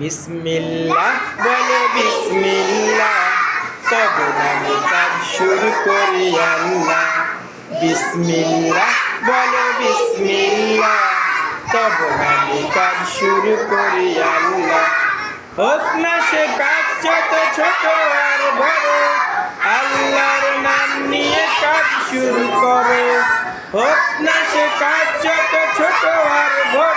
বিসমিল্লাহ, বলে বিসমিল্লাহ। তবে আমি কাজ শুরু করি আল্লাহ। বিসমিল্লাহ, বলে বিসমিল্লাহ। তবে আমি কাজ শুরু করি আল্লাহ। হোক না সে কাজ যত ছোট আর বড়, আল্লাহর নাম নিয়ে কাজ শুরু করো। হোক না সে কাজ যত ছোট আর বড়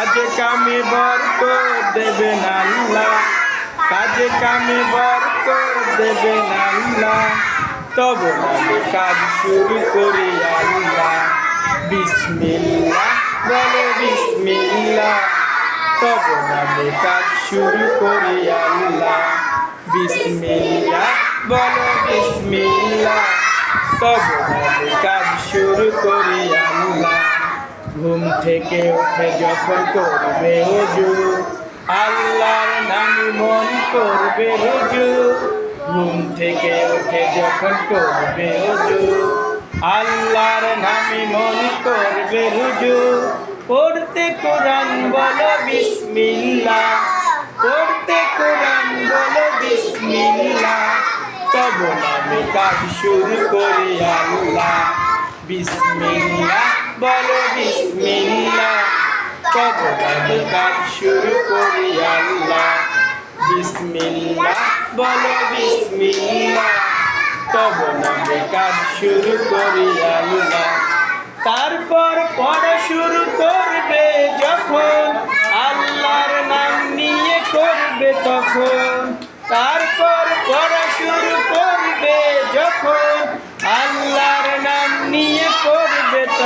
কাজে কামে বরকত দেবেন আল্লাহ। কাজে কামে বরকত দেবেন আল্লাহ। তবে আমি কাজ শুরু করি আল্লাহ। বিসমিল্লাহ বলে বিসমিল্লাহ। তবে আমি কাজ শুরু করি আল্লাহ। বিসমিল্লাহ বলো বিসমিল্লাহ। তবে আমি কাজ শুরু করি আল্লাহ। ঘুম থেকে উঠে যখন করবে অজু আল্লাহর নাম মন করবে রুজু। ঘুম থেকে উঠে যখন করবে অজু আল্লাহর নামে মন করবে রুজু। পড়তে কোরআন বলো বিসমিল্লাহ, পড়তে কোরআন বলো বিসমিল্লাহ। তব নামে কাজ শুরু করি আল্লাহ। বিসমিল্লাহ। বলো বিসমিল্লাহ নামে কাজ শুরু করি আল্লাহ। বিসমিল্লাহ, বলো বিসমিল্লাহ, তব নামে কাজ শুরু করি আল্লাহ। তারপর পড়া শুরু করবে যখন, আল্লাহর নাম নিয়ে করবে তখন।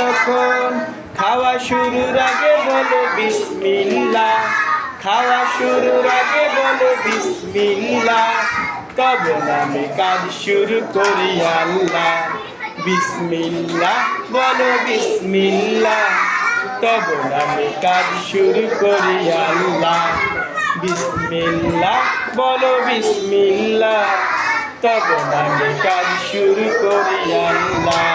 তখন খাওয়া শুরুর আগে বলো বিসমিল্লাহ, খাওয়া শুরুর আগে বলো বিসমিল্লাহ, তবে নামে কাজ শুরু করি আল্লাহ। বিসমিল্লাহ, বলো বিসমিল্লাহ, তব নামে কাজ শুরু করি আল্লাহ। বিসমিল্লাহ, বলো বিসমিল্লাহ, তব নামে কাজ শুরু করি আল্লাহ।